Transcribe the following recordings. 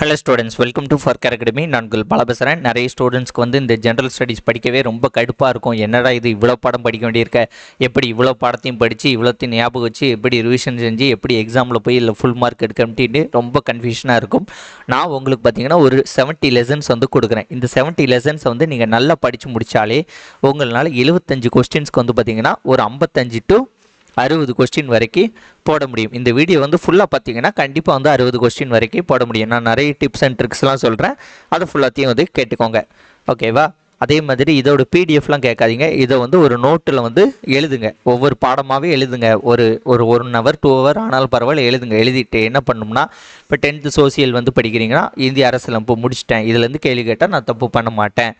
Hello students welcome to ஃபர்கர் academy நான் உங்கள் பல பேசுகிறேன் நிறைய ஸ்டூடெண்ட்ஸ்க்கு வந்து இந்த ஜென்ரல் ஸ்டடீஸ் படிக்கவே ரொம்ப கடுப்பாக இருக்கும். என்னடா இது இவ்வளோ பாடம் படிக்க வேண்டியிருக்க? எப்படி இவ்வளோ பாடத்தையும் படித்து இவ்வளோத்தையும் ஞாபகம் வச்சு எப்படி ரிவிஷன் செஞ்சு எப்படி எக்ஸாமில் போய் இல்லை ஃபுல் மார்க் எடுக்க அப்படின்ட்டு ரொம்ப கன்ஃபியூஷனாக இருக்கும். நான் உங்களுக்கு பார்த்தீங்கன்னா ஒரு செவன்ட்டி லெசன்ஸ் வந்து கொடுக்குறேன். இந்த செவன்ட்டி லெசன்ஸை வந்து நீங்கள் நல்லா படித்து முடித்தாலே உங்களால் எழுபத்தஞ்சு கொஸ்டின்ஸ்க்கு வந்து பார்த்தீங்கன்னா ஒரு ஐம்பத்தஞ்சு டு அறுபது கொஸ்டின் வரைக்கும் போட முடியும். இந்த வீடியோ வந்து ஃபுல்லாக பார்த்தீங்கன்னா கண்டிப்பாக வந்து அறுபது கொஸ்டின் வரைக்கும் போட முடியும். நான் நிறைய டிப்ஸ் அண்ட் ட்ரிக்ஸ்லாம் சொல்கிறேன் அதை ஃபுல்லாத்தையும் வந்து கேட்டுக்கோங்க. ஓகேவா அதே மாதிரி இதோட பிடிஎஃப்லாம் கேட்காதீங்க. இதை வந்து ஒரு நோட்டில் வந்து எழுதுங்க. ஒவ்வொரு பாடமாகவே எழுதுங்க. ஒரு ஒரு ஒன் ஹவர் டூ ஹவர் ஆனாலும் பரவாயில்ல எழுதுங்க. எழுதிட்டு என்ன பண்ணணும்னா இப்போ டென்த்து சோசியல் வந்து படிக்கிறீங்கன்னா இந்திய அரசில் இப்போ முடிச்சிட்டேன். இதுலேருந்து கேள்வி கேட்டால் நான் தப்பு பண்ண மாட்டேன்.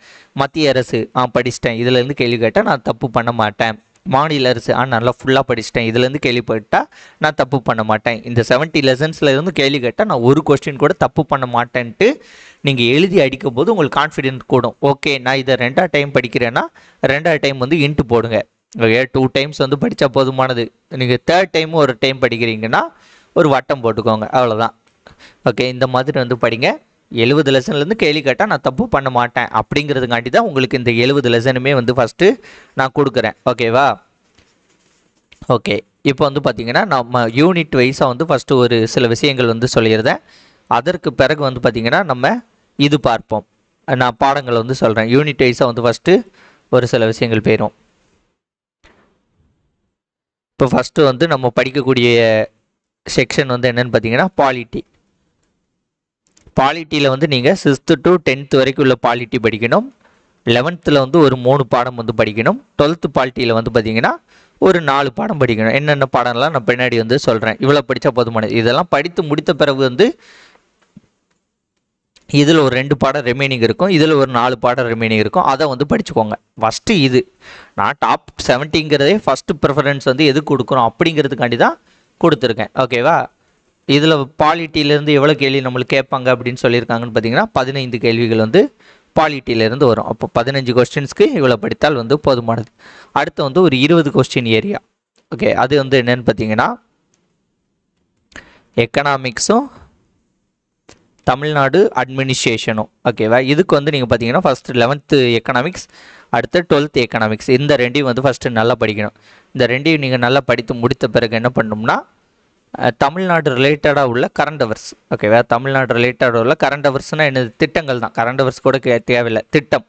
மத்திய அரசு ஆ படிச்சிட்டேன். இதுலேருந்து கேள்வி கேட்டால் நான் தப்பு பண்ண மாட்டேன். மாநில அரசு ஆ நல்லா ஃபுல்லாக படிச்சிட்டேன். இதுலேருந்து கேள்விப்பட்டால் நான் தப்பு பண்ண மாட்டேன். இந்த செவன்ட்டி லெசன்ஸில் இருந்து கேள்வி கேட்டால் நான் ஒரு கொஸ்டின் கூட தப்பு பண்ண மாட்டேன்ட்டு நீங்கள் எழுதி அடிக்கும் போது உங்களுக்கு கான்ஃபிடென்ட் கூடும். ஓகே நான் இதை ரெண்டாவது டைம் படிக்கிறேன்னா ரெண்டாவது டைம் வந்து இன்ட்டு போடுங்க. ஓகே டூ டைம்ஸ் வந்து படித்தா போதுமானது. நீங்கள் தேர்ட் டைமும் ஒரு டைம் படிக்கிறீங்கன்னா ஒரு வட்டம் போட்டுக்கோங்க. அவ்வளோதான் ஓகே இந்த மாதிரி வந்து படிங்க. எழுபது லெசன்லேருந்து கேள்வி கேட்டால் நான் தப்பு பண்ண மாட்டேன். அப்படிங்கிறதுக்காண்டி தான் உங்களுக்கு இந்த எழுபது லெசனுமே வந்து ஃபஸ்ட்டு நான் கொடுக்குறேன். ஓகேவா ஓகே இப்போ வந்து பார்த்திங்கன்னா நம்ம யூனிட் வைஸாக வந்து ஃபஸ்ட்டு ஒரு சில விஷயங்கள் வந்து சொல்லியிருந்தேன் அதற்கு பிறகு வந்து பார்த்திங்கன்னா நம்ம இது பார்ப்போம். நான் பாடங்களை வந்து சொல்கிறேன் யூனிட் வைஸாக வந்து ஃபஸ்ட்டு ஒரு சில விஷயங்கள் போயிடும் இப்போ ஃபஸ்ட்டு வந்து நம்ம படிக்கக்கூடிய செக்ஷன் வந்து என்னென்னு பார்த்தீங்கன்னா பாலிட்டி பாலிட்டியில் வந்து நீங்கள் சிக்ஸ்த்து டு டென்த் வரைக்கும் உள்ள பாலிட்டி படிக்கணும். லெவன்த்தில் வந்து ஒரு மூணு பாடம் வந்து படிக்கணும். டுவெல்த்து பாலிட்டியில் வந்து பார்த்தீங்கன்னா ஒரு நாலு பாடம் படிக்கணும். என்னென்ன பாடம்லாம் நான் பின்னாடி வந்து சொல்கிறேன் இவ்வளோ படித்தா போதுமானது இதெல்லாம் படித்து முடித்த பிறகு வந்து இதில் ஒரு ரெண்டு பாடம் ரிமைனிங் இருக்கும். இதில் ஒரு நாலு பாடம் ரிமைனிங் இருக்கும். அதை வந்து படிச்சுக்கோங்க. ஃபஸ்ட்டு இது. நான் டாப் செவன்ட்டிங்கிறதே ஃபஸ்ட்டு ப்ரிஃபரன்ஸ் வந்து எது கொடுக்குறோம் அப்படிங்கிறதுக்காண்டி தான் கொடுத்துருக்கேன். ஓகேவா இதில் பாலிட்டியிலேருந்து எவ்வளோ கேள்வி நம்மளுக்கு கேட்பாங்க அப்படின்னு சொல்லியிருக்காங்கன்னு பார்த்தீங்கன்னா பதினைந்து கேள்விகள் வந்து பாலிட்டியிலேருந்து வரும். அப்போ பதினஞ்சு கொஸ்டின்ஸ்க்கு இவ்வளோ படித்தால் வந்து போதுமானது. அடுத்து வந்து ஒரு இருபது கொஸ்டின் ஏரியா. ஓகே அது வந்து என்னென்னு பார்த்தீங்கன்னா எக்கனாமிக்ஸும் தமிழ்நாடு அட்மினிஸ்ட்ரேஷனும் ஓகேவா இதுக்கு வந்து நீங்கள் பார்த்தீங்கன்னா ஃபஸ்ட்டு லெவன்த்து எக்கனாமிக்ஸ் அடுத்து டுவெல்த் எக்கனாமிக்ஸ் இந்த ரெண்டையும் வந்து ஃபஸ்ட்டு நல்லா படிக்கணும். இந்த ரெண்டையும் நீங்கள் நல்லா படித்து முடித்த பிறகு என்ன பண்ணணும்னா தமிழ்நாடு ரிலேட்டடாக உள்ள கரண்ட் அவர்ஸ் ஓகேவா தமிழ்நாடு ரிலேட்டடாக உள்ள கரண்ட் அவர்ஸ்னால் என்னது? திட்டங்கள் தான். கரண்ட் அவர்ஸ் கூட கே தேவையில்லை. திட்டம்.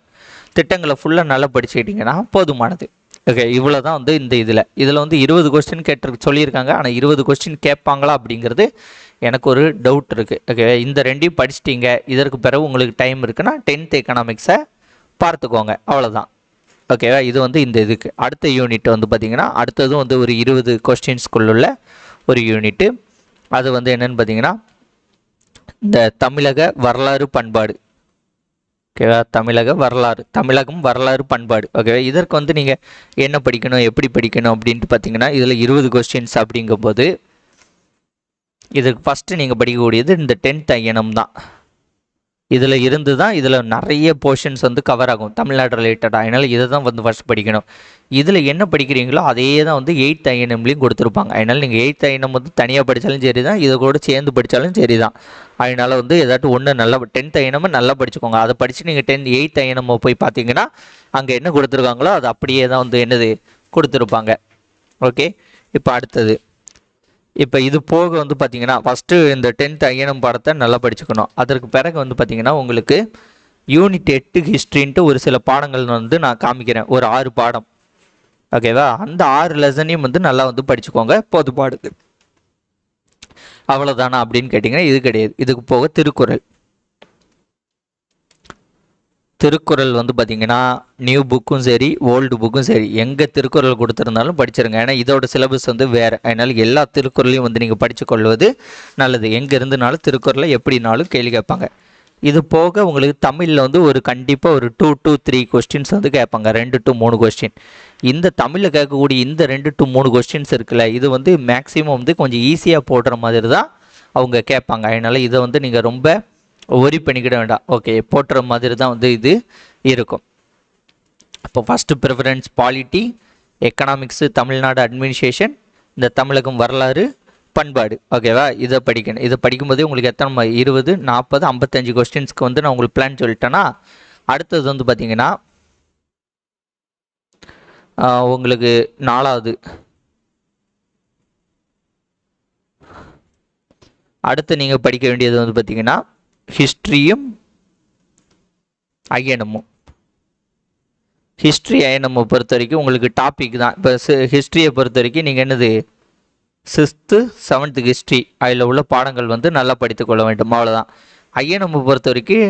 திட்டங்களை ஃபுல்லாக நல்லா படிச்சுக்கிட்டிங்கன்னா போதுமானது. ஓகே இவ்வளோ தான் வந்து இந்த இதில். இதில் வந்து இருபது கொஸ்டின் கேட்டு சொல்லியிருக்காங்க. ஆனால் இருபது கொஸ்டின் கேட்பாங்களா அப்படிங்கிறது எனக்கு ஒரு டவுட் இருக்குது ஓகே இந்த ரெண்டையும் படிச்சிட்டிங்க. இதற்கு பிறகு உங்களுக்கு டைம் இருக்குன்னா டென்த் எக்கனாமிக்ஸை பார்த்துக்கோங்க. அவ்வளோதான் ஓகேவா இது வந்து இந்த இதுக்கு. அடுத்த யூனிட் வந்து பார்த்திங்கன்னா அடுத்ததும் வந்து ஒரு இருபது கொஸ்டின்ஸ்குள்ளுள்ள ஒரு யூனிட்டு அது வந்து என்னன்னு பார்த்தீங்கன்னா இந்த தமிழக வரலாறு பண்பாடு. ஓகேவா தமிழக வரலாறு தமிழகம் வரலாறு பண்பாடு. ஓகேவா இதற்கு வந்து நீங்கள் என்ன படிக்கணும் எப்படி படிக்கணும் அப்படின்ட்டு பார்த்தீங்கன்னா இதில் இருபது கொஸ்டின்ஸ் அப்படிங்கும்போது இதுக்கு ஃபஸ்ட்டு நீங்கள் படிக்கக்கூடியது இந்த டென்த் ஐயனம் தான் இதில் இருந்து தான் இதில் நிறைய போர்ஷன்ஸ் வந்து கவர் ஆகும். தமிழ்நாடு ரிலேட்டடாக அதனால் இதை தான் வந்து ஃபஸ்ட் படிக்கணும். இதில் என்ன படிக்கிறீங்களோ அதே தான் வந்து எயித் ஐஎன்எம்லேயும் கொடுத்துருப்பாங்க. அதனால் நீங்கள் எயித் ஐஎன்எம் வந்து தனியாக படித்தாலும் சரி தான் இதை கூட சேர்ந்து படித்தாலும் சரி தான் அதனால் வந்து ஏதாட்டும் ஒன்று நல்லா டென்த் ஐஎன்எம் நல்லா படிச்சுக்கோங்க. அதை படித்து நீங்கள் டென்த் எயித் ஐஎன்எம் போய் பார்த்தீங்கன்னா அங்கே என்ன கொடுத்துருக்காங்களோ அது அப்படியே தான் வந்து என்னது கொடுத்துருப்பாங்க. ஓகே இப்போ அடுத்தது. இப்போ இது போக வந்து பார்த்தீங்கன்னா ஃபஸ்ட்டு இந்த டென்த் ஐயனம் பாடத்தை நல்லா படிச்சுக்கணும். அதற்கு பிறகு வந்து பார்த்தீங்கன்னா உங்களுக்கு யூனிட் எட்டு ஹிஸ்ட்ரின்ட்டு ஒரு சில பாடங்கள் வந்து நான் காமிக்கிறேன். ஒரு ஆறு பாடம். ஓகேவா அந்த ஆறு லெசனையும் வந்து நல்லா வந்து படிச்சுக்கோங்க. பொதுப்பாடுது அவ்வளோதானா அப்படின்னு கேட்டிங்கன்னா இது கிடையாது. இதுக்கு போக திருக்குறள். திருக்குறள் வந்து பார்த்தீங்கன்னா நியூ புக்கும் சரி ஓல்டு புக்கும் சரி எங்கே திருக்குறள் கொடுத்துருந்தாலும் படிச்சிருங்க. ஏன்னா இதோட சிலபஸ் வந்து வேறு. அதனால் எல்லா திருக்குறளையும் வந்து நீங்கள் படித்து கொள்வது நல்லது. எங்கே இருந்துனாலும் திருக்குறளை எப்படினாலும் கேள்வி கேட்பாங்க. இது போக உங்களுக்கு தமிழில் வந்து ஒரு கண்டிப்பாக ஒரு டூ டூ த்ரீ கொஸ்டின்ஸ் வந்து கேட்பாங்க. ரெண்டு டு மூணு கொஸ்டின் இந்த தமிழில் கேட்கக்கூடிய இந்த ரெண்டு டு மூணு கொஸ்டின்ஸ் இருக்குல்ல இது வந்து மேக்ஸிமம் வந்து கொஞ்சம் ஈஸியாக போடுற மாதிரி தான் அவங்க கேட்பாங்க. அதனால் இதை வந்து நீங்கள் ரொம்ப ஒரி பண்ணிக்கிட வேண்டாம். ஓகே போட்டுற மாதிரி தான் வந்து இது இருக்கும். இப்போ first preference polity economics Tamil Nadu administration இந்த தமிழகம் வரலாறு பண்பாடு. ஓகேவா இதை படிக்கணும். இதை படிக்கும்போதே உங்களுக்கு எத்தனை இருபது நாற்பது ஐம்பத்தஞ்சு கொஸ்டின்ஸ்க்கு வந்து நான் உங்களுக்கு பிளான் சொல்லிட்டேன்னா அடுத்தது வந்து பார்த்தீங்கன்னா உங்களுக்கு நாலாவது. அடுத்து நீங்கள் படிக்க வேண்டியது வந்து பார்த்தீங்கன்னா ஹிஸ்ட்ரியும் அயனமும். ஹிஸ்ட்ரி ஐஎன்எம்மை பொறுத்த வரைக்கும் உங்களுக்கு டாபிக் தான். இப்போ ஹிஸ்ட்ரியை பொறுத்த வரைக்கும் நீங்கள் என்னது? சிக்ஸ்த்து செவன்த்து ஹிஸ்ட்ரி அதில் உள்ள பாடங்கள் வந்து நல்லா படித்துக்கொள்ள வேண்டும். அவ்வளோதான் ஐஎன்எம்மை பொறுத்த வரைக்கும்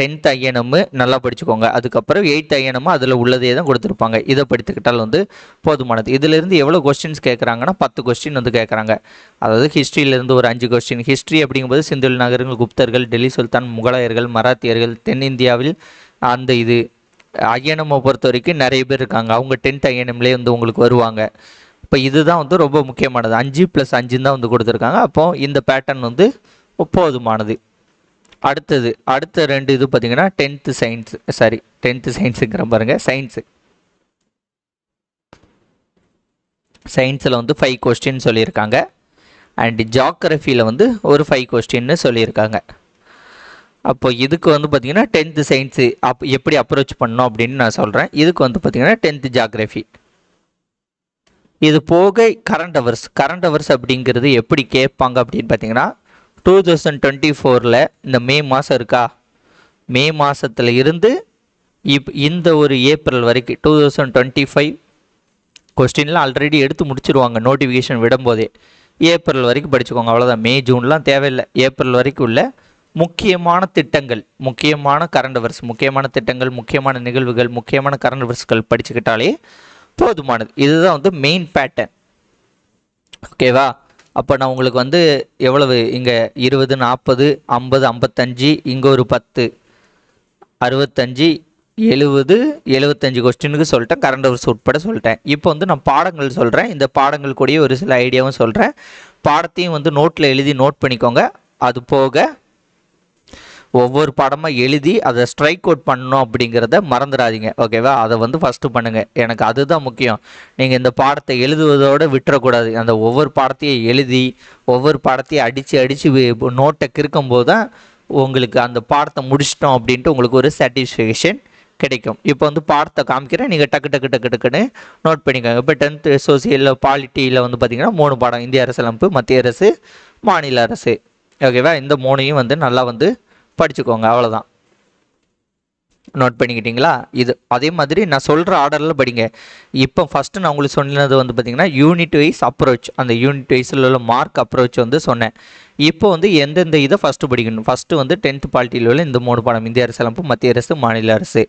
டென்த் ஐஎன்எம் நல்லா படிச்சுக்கோங்க. அதுக்கப்புறம் எயித் ஐஎன்எம் அதில் உள்ளதே தான் கொடுத்துருப்பாங்க. இதை படித்துக்கிட்டால் வந்து போதுமானது. இதிலிருந்து எவ்வளோ கொஸ்டின்ஸ் கேட்குறாங்கன்னா பத்து கொஸ்டின் வந்து கேட்குறாங்க. அதாவது ஹிஸ்ட்ரியிலேருந்து ஒரு அஞ்சு கொஸ்டின் ஹிஸ்ட்ரி அப்படிங்கும்போது சிந்துல் நகரங்கள் குப்தர்கள் டெல்லி சுல்தான் முகலாயர்கள் மராத்தியர்கள் தென்னிந்தியாவில் அந்த இது ஐஎன்எம்மை பொறுத்த வரைக்கும் நிறைய பேர் இருக்காங்க. அவங்க டென்த் ஐஎன்எம்லேயே வந்து உங்களுக்கு வருவாங்க. இப்போ இதுதான் வந்து ரொம்ப முக்கியமானது. அஞ்சு ப்ளஸ் அஞ்சுன்னு தான் வந்து கொடுத்துருக்காங்க. அப்போது இந்த பேட்டர்ன் வந்து போதுமானது. அடுத்தது அடுத்த ரெண்டு இது பார்த்தீங்கன்னா டென்த்து சயின்ஸ் சாரி டென்த்து சயின்ஸுங்கிற பாருங்க சயின்ஸு சயின்ஸில் வந்து ஃபைவ் கொஸ்டின் சொல்லியிருக்காங்க. அண்ட் ஜாக்ரஃபியில் வந்து ஒரு ஃபைவ் கொஸ்டின்னு சொல்லியிருக்காங்க. அப்போ இதுக்கு வந்து பார்த்தீங்கன்னா டென்த்து சயின்ஸு அப் எப்படி அப்ரோச் பண்ணணும் அப்படின்னு நான் சொல்கிறேன் இதுக்கு வந்து பார்த்தீங்கன்னா டென்த்து ஜாக்ரஃபி இது போக கரண்ட் அவர்ஸ் கரண்ட் அவர்ஸ் அப்படிங்கிறது எப்படி கேட்பாங்க அப்படின்னு பார்த்தீங்கன்னா டூ தௌசண்ட் டுவெண்ட்டி ஃபோரில் இந்த மே மாதம் இருக்கா? மே மாதத்துல இருந்து இப் இந்த ஒரு ஏப்ரல் வரைக்கும் டூ தௌசண்ட் டுவெண்ட்டி ஃபைவ் கொஸ்டின்லாம் ஆல்ரெடி எடுத்து முடிச்சிருவாங்க நோட்டிஃபிகேஷன் விடும்போதே. ஏப்ரல் வரைக்கும் படிச்சுக்கோங்க அவ்வளோதான் மே ஜூன்லாம் தேவையில்லை. ஏப்ரல் வரைக்கும் உள்ள முக்கியமான திட்டங்கள் முக்கியமான கரண்ட் அவர்ஸ் முக்கியமான திட்டங்கள் முக்கியமான நிகழ்வுகள் முக்கியமான கரண்ட் அவர்ஸ்கள் படிச்சுக்கிட்டாலே போதுமானது. இதுதான் வந்து மெயின் பேட்டர்ன் ஓகேவா அப்போ நான் உங்களுக்கு வந்து எவ்வளவு? இங்கே இருபது நாற்பது ஐம்பது ஐம்பத்தஞ்சு இங்கே ஒரு பத்து. அறுபத்தஞ்சு எழுபது எழுபத்தஞ்சு கொஸ்டினுக்கு சொல்லிட்டேன். கரண்ட் அவர்ஸ் உட்பட சொல்லிட்டேன். இப்போ வந்து நான் பாடங்கள் சொல்கிறேன் இந்த பாடங்கள் கூடயே ஒரு சில ஐடியாவும் சொல்கிறேன் பாடத்தையும் வந்து நோட்டில் எழுதி நோட் பண்ணிக்கோங்க. அது போக ஒவ்வொரு படமாக எழுதி அதை ஸ்ட்ரைக் அவுட் பண்ணணும் அப்படிங்கிறத மறந்துடாதீங்க ஓகேவா அதை வந்து ஃபஸ்ட்டு பண்ணுங்கள் எனக்கு அதுதான் முக்கியம். நீங்கள் இந்த பாடத்தை எழுதுவதோடு விட்டுறக்கூடாது. அந்த ஒவ்வொரு பாடத்தையும் எழுதி ஒவ்வொரு பாடத்தையும் அடித்து அடித்து நோட்டை கிறுக்கும்போது தான் உங்களுக்கு அந்த பாடத்தை முடிச்சிட்டோம் அப்படின்ட்டு உங்களுக்கு ஒரு சாட்டிஸ்ஃபேக்ஷன் கிடைக்கும். இப்போ வந்து பாடத்தை காமிக்கிறேன். நீங்கள் டக்கு டக்கு டக்கு டக்குன்னு நோட் பண்ணிக்கோங்க. இப்போ டென்த்து சோசியலில் பாலிட்டியில் வந்து பார்த்தீங்கன்னா மூணு பாடம். இந்திய அரசியலமைப்பு மத்திய அரசு மாநில அரசு. ஓகேவா இந்த மூணையும் வந்து நல்லா வந்து படிச்சுக்கோங்க அவ்வளோதான் நோட் பண்ணிக்கிட்டீங்களா? இது அதே மாதிரி நான் சொல்கிற ஆர்டரில் படிங்க. இப்போ ஃபஸ்ட்டு நான் உங்களுக்கு சொன்னது வந்து பார்த்தீங்கன்னா யூனிட் வைஸ் அப்ரோச் அந்த யூனிட் வைஸில் உள்ள மார்க் அப்ரோச் வந்து சொன்னேன். இப்போ வந்து எந்தெந்த இதை ஃபஸ்ட்டு படிக்கணும். ஃபஸ்ட்டு வந்து டென்த் பாலிட்டியில் உள்ள இந்த மூணு பாடம் இந்திய அரசு அமைப்பு மத்திய அரசு மாநில அரசு.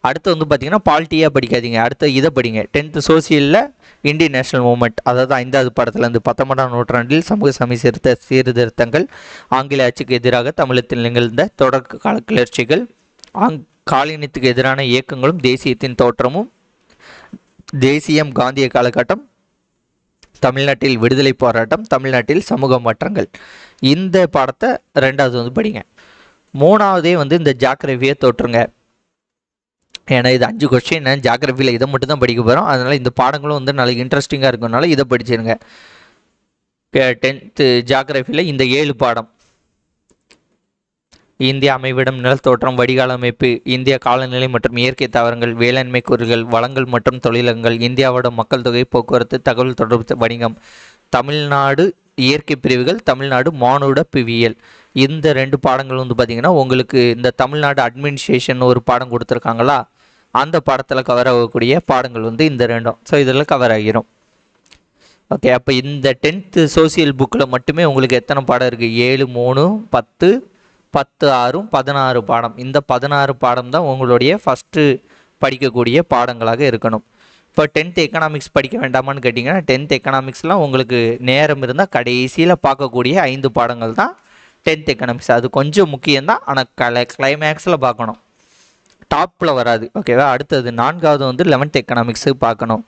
அடுத்து வந்து பார்த்தீங்கன்னா பாலிட்டியாக படிக்காதீங்க. அடுத்து இதை படிங்க. டென்த்து சோசியலில் இந்தியன் நேஷனல் மூமெண்ட் அதாவது ஐந்தாவது படத்துலேருந்து பத்தொன்பதாம் நூற்றாண்டில் சமூக சமீசீர்த்த சீர்திருத்தங்கள் ஆங்கில ஆட்சிக்கு எதிராக தமிழகத்தில் நிகழ்ந்த தொடக்க கால கிளர்ச்சிகள் ஆங் காலினத்துக்கு எதிரான இயக்கங்களும் தேசியத்தின் தோற்றமும் தேசியம் காந்திய காலகட்டம் தமிழ்நாட்டில் விடுதலை போராட்டம் தமிழ்நாட்டில் சமூக மாற்றங்கள். இந்த பாடத்தை ரெண்டாவது வந்து படிங்க. மூணாவதே வந்து இந்த ஜாக்கிரவியை தோற்றுங்க ஏன்னா இது அஞ்சு கொஸ்டின் ஜாகிரபியில் இதை மட்டும் தான் படிக்க போகிறோம் அதனால் இந்த பாடங்களும் வந்து நாளைக்கு இன்ட்ரெஸ்டிங்காக இருக்கனால இதை படிச்சிருங்க. டென்த்து ஜாகிரபியில் இந்த ஏழு பாடம். இந்திய அமைவிடம் நிலத்தோற்றம் வடிகால் அமைப்பு இந்திய காலநிலை மற்றும் இயற்கை தாவரங்கள் வேளாண்மை கூறுகள் வளங்கள் மற்றும் தொழிலகங்கள் இந்தியாவோட மக்கள் தொகை போக்குவரத்து தகவல் தொடர்பு வணிகம் தமிழ்நாடு இயற்கை பிரிவுகள் தமிழ்நாடு மானுட பிவியல். இந்த ரெண்டு பாடங்கள் வந்து பார்த்திங்கன்னா உங்களுக்கு இந்த தமிழ்நாடு அட்மினிஸ்ட்ரேஷன் ஒரு பாடம் கொடுத்துருக்காங்களா? அந்த பாடத்தில் கவர் ஆகக்கூடிய பாடங்கள் வந்து இந்த ரெண்டும். ஸோ இதில் கவர் ஆகிரும். ஓகே அப்போ இந்த டென்த்து சோசியல் புக்கில் மட்டுமே உங்களுக்கு எத்தனை பாடம் இருக்குது ஏழு மூணு பத்து பத்து ஆறும் பதினாறு பாடம். இந்த பதினாறு பாடம் தான் உங்களுடைய ஃபஸ்ட்டு படிக்கக்கூடிய பாடங்களாக இருக்கணும். இப்போ டென்த் எக்கனாமிக்ஸ் படிக்க வேண்டாமான்னு கேட்டிங்கன்னா டென்த் எக்கனாமிக்ஸ்லாம் உங்களுக்கு நேரம் இருந்தால் கடைசியில் பார்க்கக்கூடிய ஐந்து பாடங்கள் தான் டென்த் எக்கனாமிக்ஸ் அது கொஞ்சம் முக்கியம்தான் ஆனால் கலை கிளைமேக்ஸில் பார்க்கணும். டாப்பில் வராது. ஓகேவா அடுத்தது நான்காவது வந்து லெவன்த் எக்கனாமிக்ஸு பார்க்கணும்.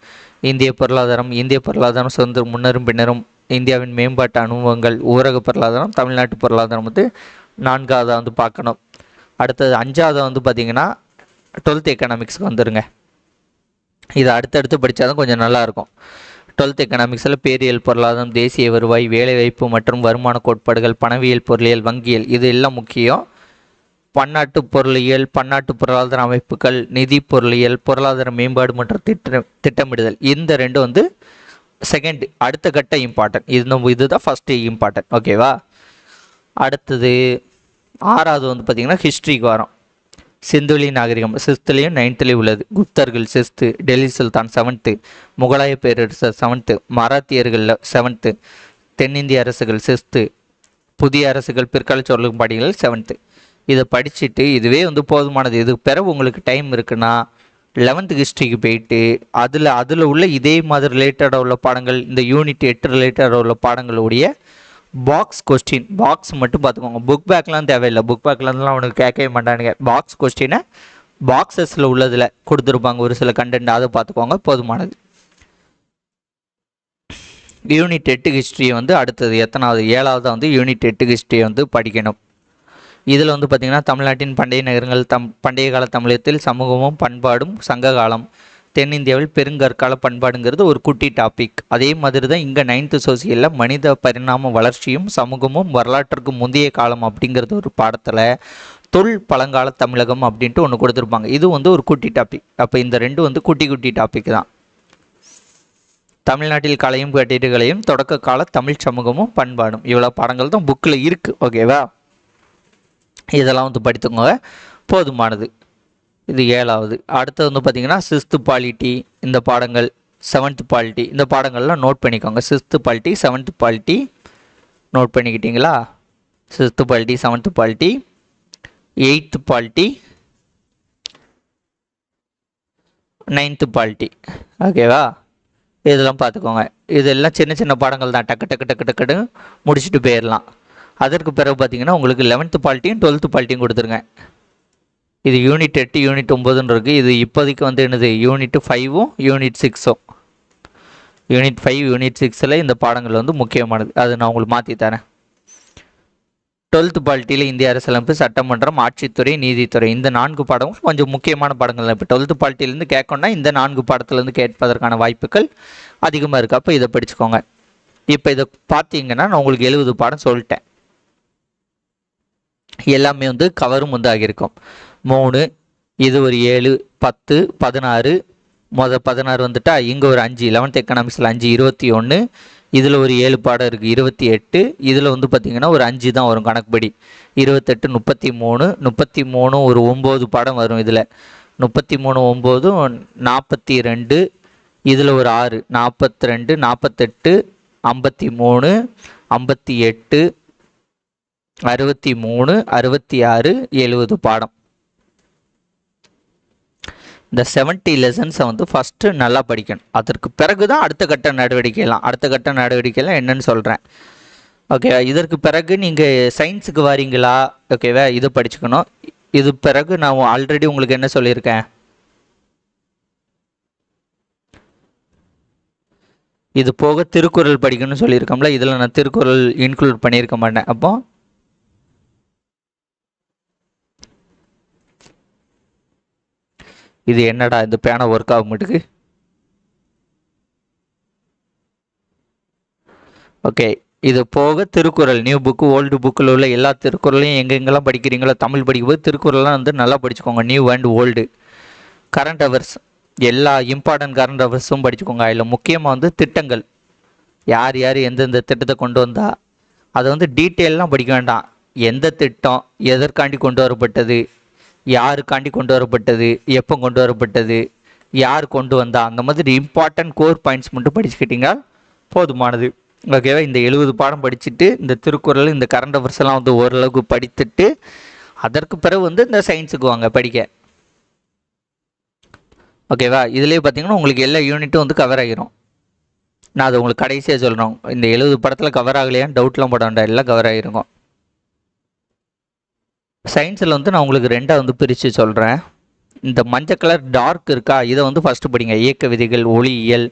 இந்திய பொருளாதாரம் இந்திய பொருளாதாரம் சுதந்திரம் முன்னரும் பின்னரும் இந்தியாவின் மேம்பாட்டு அனுபவங்கள் ஊரக பொருளாதாரம் தமிழ்நாட்டு பொருளாதாரம் வந்து நான்காவதாக வந்து பார்க்கணும். அடுத்தது அஞ்சாவதாக வந்து பார்த்தீங்கன்னா டுவெல்த் எக்கனாமிக்ஸ்க்கு வந்துடுங்க இது அடுத்தடுத்து படித்தா தான் கொஞ்சம் நல்லாயிருக்கும் டுவெல்த் எக்கனாமிக்ஸில் பேரியல் பொருளாதாரம் தேசிய வருவாய் வேலைவாய்ப்பு மற்றும் வருமான கோட்பாடுகள் பணவியல் பொருளியல் வங்கியல் இது எல்லாம் முக்கியம். பன்னாட்டு பொருளியல் பன்னாட்டு பொருளாதார அமைப்புகள் நிதி பொருளியல் பொருளாதார மேம்பாடு மற்றும் திட்ட திட்டமிடுதல். இந்த ரெண்டு வந்து செகண்ட் அடுத்த கட்ட இம்பார்ட்டன்ட் இது நம்ம இதுதான் ஃபஸ்ட்டு இம்பார்ட்டன்ட் ஓகேவா அடுத்தது ஆறாவது வந்து பார்த்திங்கன்னா ஹிஸ்ட்ரிக்கு வரோம். சிந்துலி நாகரிகம் சிஸ்துலேயும் நைன்த்துலேயும் உள்ளது. குப்தர்கள் சிஸ்த்து டெல்லி சுல்தான் செவன்த்து முகலாய பேரரசர் செவன்த்து மராத்தியர்களில் செவன்த்து தென்னிந்திய அரசுகள் சிஸ்த்து புதிய அரசுகள் பிற்கால சொல்லும் பாடிகள் செவன்த்து இதை படிச்சுட்டு இதுவே வந்து போதுமானது. இது பிறகு உங்களுக்கு டைம் இருக்குன்னா லெவன்த்து ஹிஸ்ட்ரிக்கு போயிட்டு அதில் அதில் உள்ள இதே மாதிரி ரிலேட்டடாக உள்ள பாடங்கள் இந்த யூனிட் எட்டு ரிலேட்டடாக உள்ள பாடங்களுடைய பாக்ஸ் கொஸ்டின் பாக்ஸ் மட்டும் பார்த்துக்கோங்க. புக் பேக்லாம் தேவையில்லை. புக் பேக்லாம் அவனுக்கு கேட்கவே மாட்டானுங்க. பாக்ஸ் கொஸ்டினை பாக்ஸஸில் உள்ளதில் கொடுத்துருப்பாங்க. ஒரு சில கண்டென்ட் அதை பார்த்துக்கோங்க. போதுமானது. யூனிட் எட்டு ஹிஸ்ட்ரியை வந்து அடுத்தது எத்தனாவது ஏழாவது வந்து யூனிட் எட்டு ஹிஸ்ட்ரியை வந்து படிக்கணும். இதில் வந்து பார்த்திங்கன்னா தமிழ்நாட்டின் பண்டைய நகரங்கள் தம் பண்டைய கால தமிழகத்தில் சமூகமும் பண்பாடும் சங்க காலம் தென்னிந்தியாவில் பெருங்கற்கால பண்பாடுங்கிறது ஒரு குட்டி டாபிக் அதே மாதிரி தான் இங்கே நைன்த்து சோசியலில் மனித பரிணாம வளர்ச்சியும் சமூகமும் வரலாற்றுக்கு முந்தைய காலம் அப்படிங்கிறது ஒரு பாடத்தில் தொல் பழங்கால தமிழகம் அப்படின்ட்டு ஒன்று கொடுத்துருப்பாங்க. இது வந்து ஒரு குட்டி டாபிக் அப்போ இந்த ரெண்டு வந்து குட்டி குட்டி டாபிக் தான். தமிழ்நாட்டில் கலையும் கட்டிடங்களையும் தொடக்க கால தமிழ் சமூகமும் பண்பாடும் இவ்வளோ பாடங்கள் தான் புக்கில் இருக்குது ஓகேவா இதெல்லாம் வந்து படித்துக்கோங்க போதுமானது. இது ஏழாவது. அடுத்தது வந்து பார்த்திங்கன்னா சிஸ்து பாலிட்டி இந்த பாடங்கள் செவன்த் பாலிட்டி இந்த பாடங்கள்லாம் நோட் பண்ணிக்கோங்க. Sixth polity seventh polity note பண்ணிக்கிட்டீங்களா? Sixth polity seventh polity eighth polity ninth polity ஓகேவா இதெல்லாம் பார்த்துக்கோங்க. இதெல்லாம் சின்ன சின்ன பாடங்கள் தான் டக்கு டக்கு டக்கு டக்குன்னு முடிச்சுட்டு போயிடலாம் அதற்கு பிறகு பார்த்தீங்கன்னா உங்களுக்கு லெவன்த்து பால்ட்டியும் டுவெல்த்து பால்ட்டியும் கொடுத்துருங்க. இது யூனிட் எட்டு யூனிட் ஒம்பதுன்னு இருக்குது இது இப்போதைக்கு வந்து என்னது? யூனிட் ஃபைவும் யூனிட் சிக்ஸும் யூனிட் ஃபைவ் யூனிட் சிக்ஸில் இந்த பாடங்கள் வந்து முக்கியமானது. அது நான் உங்களுக்கு மாற்றி தரேன். டுவெல்த் பால்ட்டியில் இந்திய அரசியலமைப்பு சட்டமன்றம் ஆட்சித்துறை நீதித்துறை. இந்த நான்கு பாடமும் கொஞ்சம் முக்கியமான பாடங்கள். இப்போ டுவெல்த் பால்ட்டிலேருந்து கேட்கணும்னா இந்த நான்கு பாடத்துலேருந்து கேட்பதற்கான வாய்ப்புகள் அதிகமாக இருக்குது அப்போ இதை படிச்சுக்கோங்க. இப்போ இதை பார்த்தீங்கன்னா நான் உங்களுக்கு எழுபது பாடம் சொல்லிட்டேன். எல்லாமே வந்து கவரும் வந்து ஆகியிருக்கும். மூணு இது ஒரு ஏழு பத்து பதினாறு மொதல் பதினாறு வந்துட்டா இங்கே ஒரு அஞ்சு லெவன்த் எக்கனாமிக்ஸில் அஞ்சு இருபத்தி ஒன்று இதில் ஒரு ஏழு பாடம் இருக்குது இருபத்தி எட்டு இதில் வந்து பார்த்திங்கன்னா ஒரு அஞ்சு தான் வரும் கணக்குப்படி. இருபத்தெட்டு முப்பத்தி மூணு முப்பத்தி மூணு ஒரு ஒம்பது பாடம் வரும் இதில். முப்பத்தி மூணு ஒம்போதும் நாற்பத்தி ரெண்டு இதில் ஒரு ஆறு நாற்பத்தி ரெண்டு நாற்பத்தெட்டு ஐம்பத்தி மூணு ஐம்பத்தி எட்டு அறுபத்தி மூணு அறுபத்தி ஆறு எழுபது பாடம். இந்த செவன்ட்டி லெசன்ஸை வந்து ஃபஸ்ட்டு நல்லா படிக்கணும். அதற்கு பிறகு தான் அடுத்த கட்ட நடவடிக்கைலாம். அடுத்த கட்ட நடவடிக்கைலாம் என்னன்னு சொல்கிறேன் ஓகே இதற்கு பிறகு நீங்கள் சயின்ஸுக்கு வரீங்களா? ஓகேவா இது படிச்சுக்கணும். இது பிறகு நான் ஆல்ரெடி உங்களுக்கு என்ன சொல்லியிருக்கேன்? இது போக திருக்குறள் படிக்கணும்னு சொல்லியிருக்கோம்ல. இதில் நான் திருக்குறள் இன்க்ளூட் பண்ணியிருக்க மாட்டேன். அப்போ இது என்னடா இந்த பேனை ஒர்க் ஆக மாட்டுக்கு? ஓகே இது போக திருக்குறள் நியூ புக்கு ஓல்டு புக்கில் உள்ள எல்லா திருக்குறளையும் எங்கெங்கெல்லாம் படிக்கிறீங்களோ தமிழ் படிக்கும்போது திருக்குறள்லாம் வந்து நல்லா படிச்சுக்கோங்க new and old current affairs எல்லா இம்பார்ட்டன்ட் கரண்ட் அவர்ஸும் படிச்சுக்கோங்க. அதில் முக்கியமாக வந்து திட்டங்கள். யார் யார் எந்தெந்த திட்டத்தை கொண்டு வந்தா அதை வந்து டீட்டெயிலெலாம் படிக்க வேண்டாம். எந்த திட்டம் எதற்காண்டி கொண்டு வரப்பட்டது யாருக்காண்டி கொண்டு வரப்பட்டது? எப்போ கொண்டு வரப்பட்டது? யார் கொண்டு வந்தா? அந்த மாதிரி இம்பார்ட்டன்ட் கோர் பாயிண்ட்ஸ் மட்டும் படிச்சுக்கிட்டிங்கன்னா போதுமானது. ஓகேவா இந்த எழுபது பாடம் படிச்சுட்டு இந்த திருக்குறள் இந்த கரண்ட் அவர்ஸ் எல்லாம் வந்து ஓரளவுக்கு படித்துட்டு அதற்கு பிறகு வந்து இந்த சயின்ஸுக்கு வாங்க படிக்க. ஓகேவா இதுலேயே பார்த்தீங்கன்னா உங்களுக்கு எல்லா யூனிட்டும் வந்து கவர் ஆகிரும். நான் அதை உங்களுக்கு கடைசியாக சொல்கிறோம் இந்த எழுபது படத்தில் கவர் ஆகலையான்னு டவுட்லாம் போட வேண்டாம். எல்லாம் கவர் ஆகிருக்கும். சயின்ஸில் வந்து நான் உங்களுக்கு ரெண்டாக வந்து பிரித்து சொல்கிறேன் இந்த மஞ்சள் கலர் டார்க் இருக்கா? இதை வந்து ஃபஸ்ட்டு படிங்க. இயக்க விதிகள் ஒளியியல்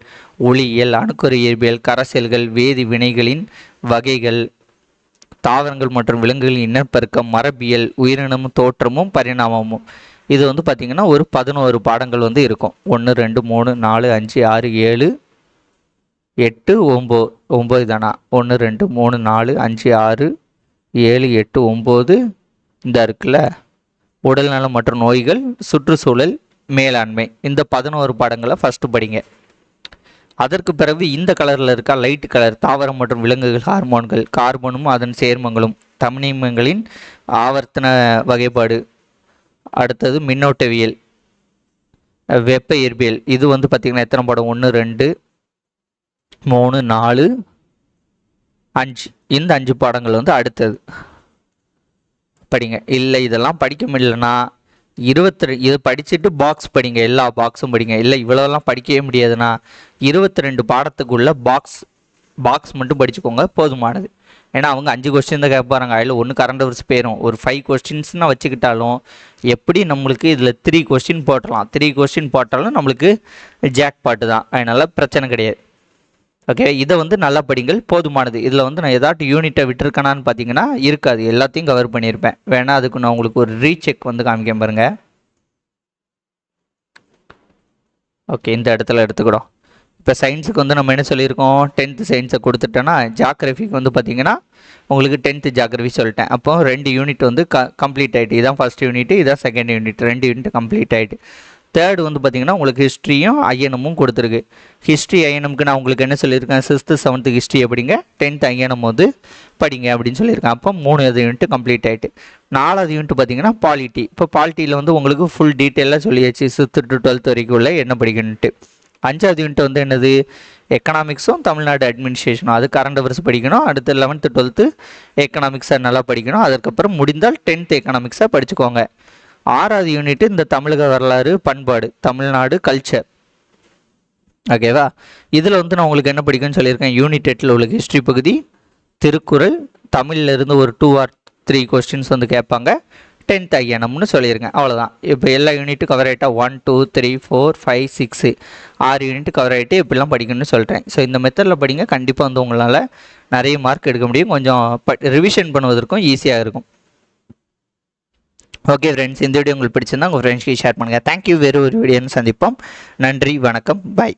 ஒளியியல் அணுக்கரு இயற்பியல் கரசியல்கள் வேதி வினைகளின் வகைகள் தாவரங்கள் மற்றும் விலங்குகளின் இனப்பெருக்கம் மரபியல் உயிரினமும் தோற்றமும் பரிணாமமும். இது வந்து பார்த்திங்கன்னா ஒரு பதினோரு பாடங்கள் வந்து இருக்கும். ஒன்று ரெண்டு மூணு நாலு அஞ்சு ஆறு ஏழு எட்டு ஒம்பது ஒம்பது தானா? ஒன்று ரெண்டு மூணு நாலு அஞ்சு ஆறு ஏழு எட்டு ஒம்பது இந்த இருக்குல்ல? உடல்நலம் மற்றும் நோய்கள் சுற்றுச்சூழல் மேலாண்மை. இந்த பதினோரு பாடங்களை ஃபஸ்ட்டு படிங்க. அதற்கு பிறகு இந்த கலரில் இருக்கா லைட் கலர் தாவரம் மற்றும் விலங்குகள் ஹார்மோன்கள் கார்பனும் அதன் சேர்மங்களும் தமினிமங்களின் ஆவர்த்தன வகைப்பாடு. அடுத்தது மின்னோட்டவியல் வெப்ப இயற்பியல். இது வந்து பார்த்திங்கன்னா எத்தனை படம்? ஒன்று ரெண்டு மூணு நாலு அஞ்சு. இந்த அஞ்சு பாடங்கள் வந்து அடுத்தது. படிங்க. இல்லை இதெல்லாம் படிக்க முடியலன்னா இருபத்தி இது படிச்சுட்டு பாக்ஸ் படிங்க. எல்லா பாக்ஸும் படிங்க. இல்லை இவ்வளோலாம் படிக்கவே முடியாதுன்னா இருபத்தி ரெண்டு பாடத்துக்குள்ள பாக்ஸ் பாக்ஸ் மட்டும் படிச்சுக்கோங்க. போதுமானது. ஏன்னா அவங்க அஞ்சு கொஸ்டின் தான் கேட்பாங்க அதில் ஒன்று கரண்ட் அவர்ஸ் போயிடும் ஒரு ஃபைவ் கொஸ்டின்ஸ்னா வச்சுக்கிட்டாலும் எப்படி நம்மளுக்கு இதில் த்ரீ கொஸ்டின் போட்டலாம்? த்ரீ கொஸ்டின் போட்டாலும் நம்மளுக்கு ஜாக் பாட்டு தான். அதனால் பிரச்சனை கிடையாது. ஓகே இதை வந்து நல்லா படிங்கள். போதுமானது. இதில் வந்து நான் ஏதாட்டு யூனிட்டை விட்டுருக்கேனான்னு பார்த்தீங்கன்னா இருக்காது. எல்லாத்தையும் கவர் பண்ணியிருப்பேன். வேணால் அதுக்கு நான் உங்களுக்கு ஒரு ரீசெக் வந்து காமிக்க பாருங்க. ஓகே இந்த இடத்துல எடுத்துக்கிறோம். இப்போ சயின்ஸுக்கு வந்து நம்ம என்ன சொல்லியிருக்கோம்? டென்த்து சயின்ஸை கொடுத்துட்டோன்னா ஜாகிரஃபிக்கு வந்து பார்த்தீங்கன்னா உங்களுக்கு டென்த்து ஜாகிரஃபி சொல்லிட்டேன். அப்போ ரெண்டு யூனிட் வந்து க கம்ப்ளீட் ஆகிட்டு இதான் ஃபஸ்ட் யூனிட் இதான் செகண்ட் யூனிட் ரெண்டு யூனிட் கம்ப்ளீட் ஆகிட்டு தேர்டு வந்து பார்த்தீங்கன்னா உங்களுக்கு ஹிஸ்ட்ரியும் ஐஎனமும் கொடுத்துருக்கு. ஹிஸ்ட்ரி ஐஎனமுக்கு நான் உங்களுக்கு என்ன சொல்லியிருக்கேன்? சிக்ஸ்த்து செவன்த்து ஹிஸ்ட்ரி படிங்க டென்த் ஐஎனம் வந்து படிங்க அப்படின்னு சொல்லியிருக்கேன். அப்போ மூணாவது யூனிட் கம்ப்ளீட் ஆகிட்டு நாலாவது யூனிட் பார்த்தீங்கன்னா பாலிட்டி இப்போ பாலிட்டியில் வந்து உங்களுக்கு ஃபுல் டீட்டெயிலாக சொல்லியாச்சு. சிக்ஸ்த்து டு டுவெல்த் வரைக்கும் உள்ள என்ன படிக்கணுன்ட்டு அஞ்சாவது யூனிட் வந்து என்னது? எக்கனாமிக்ஸும் தமிழ்நாடு அட்மினிஸ்ட்ரேஷனும் அது கரண்ட் அஃபேர்ஸ் படிக்கணும். அடுத்து லெவன்த்து டுவெல்த்து எக்கனாமிக்ஸை நல்லா படிக்கணும். அதுக்கப்புறம் முடிந்தால் டென்த் எக்கனாமிக்ஸாக படிச்சுக்கோங்க. ஆறாவது யூனிட் இந்த தமிழக வரலாறு பண்பாடு தமிழ்நாடு கல்ச்சர் ஓகேவா இதில் வந்து நான் உங்களுக்கு என்ன படிக்கும்னு சொல்லியிருக்கேன்? யூனிட் எட்டில் உள்ள ஹிஸ்ட்ரி பகுதி திருக்குறள் தமிழ்ல இருந்து ஒரு டூ ஆர் த்ரீ கொஸ்டின்ஸ் வந்து கேட்பாங்க. டென்த் ஐஎனம்னு சொல்லியிருக்கேன். அவ்வளோதான் இப்போ எல்லா யூனிட்டும் கவர் ஆகிட்டா one two three four five six ஆறு யூனிட் கவர் ஆகிட்டு இப்படிலாம் படிக்கணும்னு சொல்கிறேன் ஸோ இந்த மெத்தடில் படிங்க. கண்டிப்பாக வந்து உங்களால் நிறைய மார்க் எடுக்க முடியும். கொஞ்சம் ப ரிவிஷன் பண்ணுவதற்கும் ஈஸியாக இருக்கும். ஓகே ஃப்ரெண்ட்ஸ் இந்த வீடியோ உங்களுக்கு பிடிச்சிருந்தா உங்கள் ஃப்ரெண்ட்ஸ்க்கு ஷேர் பண்ணுங்கள் தேங்க்யூ வேறு ஒரு வீடியோன்னு சந்திப்போம். நன்றி வணக்கம். பாய்